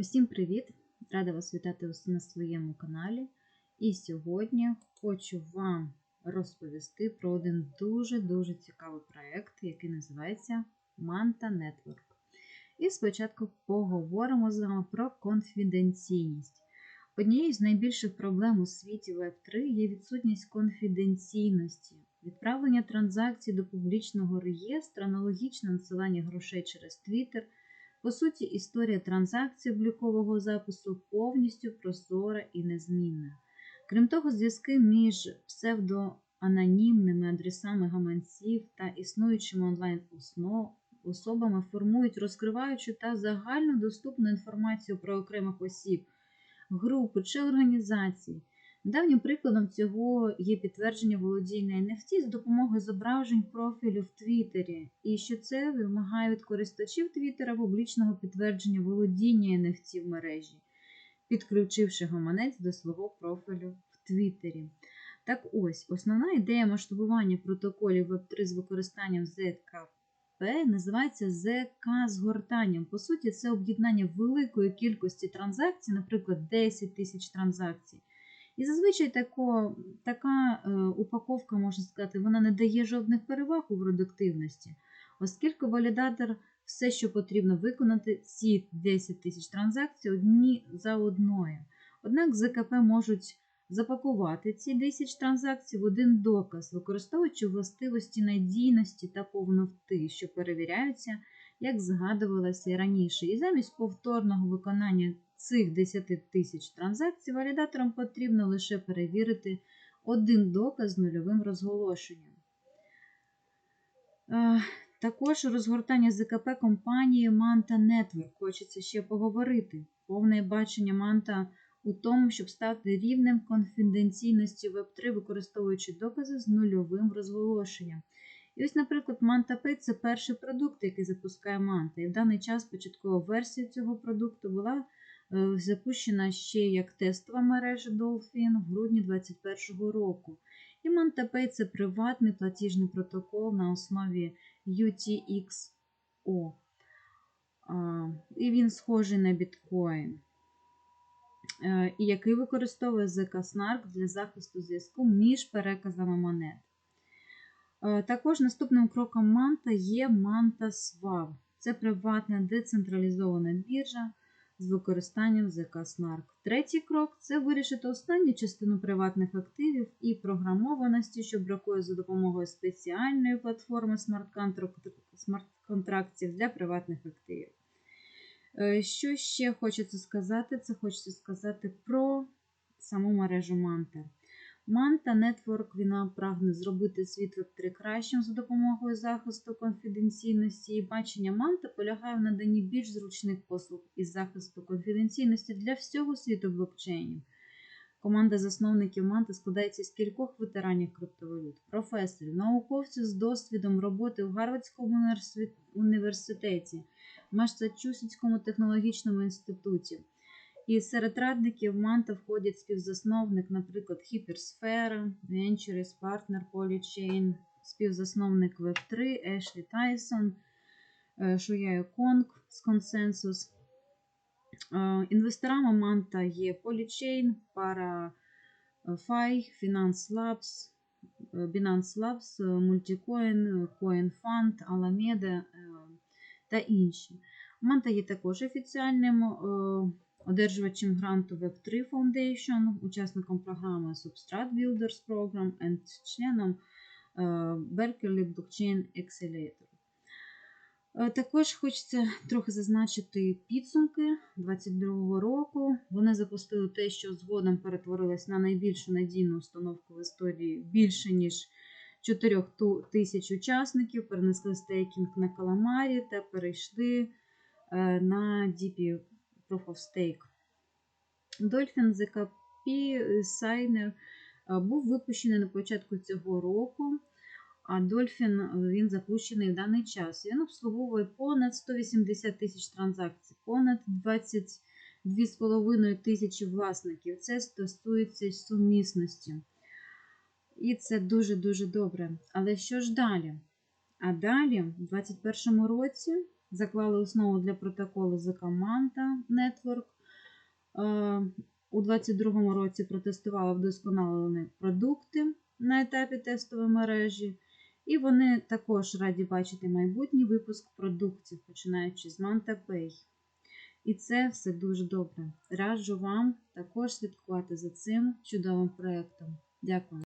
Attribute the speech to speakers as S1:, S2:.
S1: Усім привіт! Рада вас вітати на своєму каналі. І сьогодні хочу вам розповісти про один дуже-дуже цікавий проєкт, який називається Manta Network. І спочатку поговоримо з вами про конфіденційність. Однією з найбільших проблем у світі Web3 є відсутність конфіденційності. Відправлення транзакцій до публічного реєстру, аналогічне надсилання грошей через Twitter – по суті, історія транзакцій облікового запису повністю прозора і незмінна. Крім того, зв'язки між псевдоанонімними адресами гаманців та існуючими онлайн особами формують розкриваючу та загальнодоступну інформацію про окремих осіб, групи чи організації. Давнім прикладом цього є підтвердження володіння NFT з допомогою зображень профілю в Твіттері, і що це вимагає від користувачів Твіттера публічного підтвердження володіння NFT в мережі, підключивши гаманець до свого профілю в Твіттері. Так ось, основна ідея масштабування протоколів Web3 з використанням ZKP називається ЗК згортанням. По суті, це об'єднання великої кількості транзакцій, наприклад, 10 тисяч транзакцій. І зазвичай тако, така е, упаковка, можна сказати, вона не дає жодних переваг у продуктивності, оскільки валідатор все, що потрібно виконати, ці 10 тисяч транзакцій одні за одною. Однак ЗКП можуть запакувати ці 10 транзакцій в один доказ, використовуючи властивості надійності та повноти, що перевіряються, як згадувалося раніше. І замість повторного виконання цих 10 тисяч транзакцій валідаторам потрібно лише перевірити один доказ з нульовим розголошенням. Е, Також розгортання ЗКП компанії Manta Network. Хочеться ще поговорити. Повне бачення Manta у тому, щоб стати рівнем конфіденційності Web3, використовуючи докази з нульовим розголошенням. І ось, наприклад, MantaPay – це перший продукт, який запускає Manta. І в даний час початкова версія цього продукту була запущена ще як тестова мережа Dolphin в грудні 2021 року. І MantaPay – це приватний платіжний протокол на основі UTXO. І він схожий на біткоін. Е, І який використовує ZK Snark для захисту зв'язку між переказами монет. Е, Також наступним кроком Manta є Manta Swap. Це приватна децентралізована біржа з використанням ЗК СНАРК. Третій крок це вирішити останню частину приватних активів і програмованості, що бракує за допомогою спеціальної платформи смарт-контрактів для приватних активів. Е, Що ще хочеться сказати? Це хочеться сказати про саму мережу Manta. Manta Network вона прагне зробити світ Web3 кращим за допомогою захисту конфіденційності. І бачення Manta полягає в наданні більш зручних послуг із захисту конфіденційності для всього світу блокчейнів. Команда засновників Manta складається з кількох ветеранів криптовалют, професорів, науковців з досвідом роботи в Гарвардському університеті, Масачусетському технологічному інституті. І серед радників Манта входять співзасновник, наприклад, Hypersfera, Ventures Partner Polychain, співзасновник Web3 Ешлі Тайсон, Шуяю Конг з Consensus. Інвесторами Манта є Polychain, ParaFi, Finance Labs, Binance Labs, Multicoin, CoinFund, Alameda та інші. Манта є також офіціальним одержувачем гранту Web3 Foundation, учасником програми Substrat Builders Program і членом Berkeley Blockchain Accelerator. Також хочеться трохи зазначити підсумки 2022 року. Вони запустили те, що згодом перетворилось на найбільшу надійну установку в історії більше, ніж 4 тисяч учасників, перенесли стейкінг на Каламарі та перейшли на DP Proof of Stake. Dolphin ZKP Signer був випущений на початку цього року, а Dolphin він запущений в даний час. Він обслуговує понад 180 тисяч транзакцій, понад 22,5 тисячі власників. Це стосується сумісності. І це дуже-дуже добре. Але що ж далі? А далі, в 2021 році, заклали основу для протоколу за Manta Network. Е, У 2022 році протестували вдосконалені продукти на етапі тестової мережі. І вони також раді бачити майбутній випуск продуктів, починаючи з Manta Pay. І це все дуже добре. Раджу вам також слідкувати за цим чудовим проєктом. Дякую.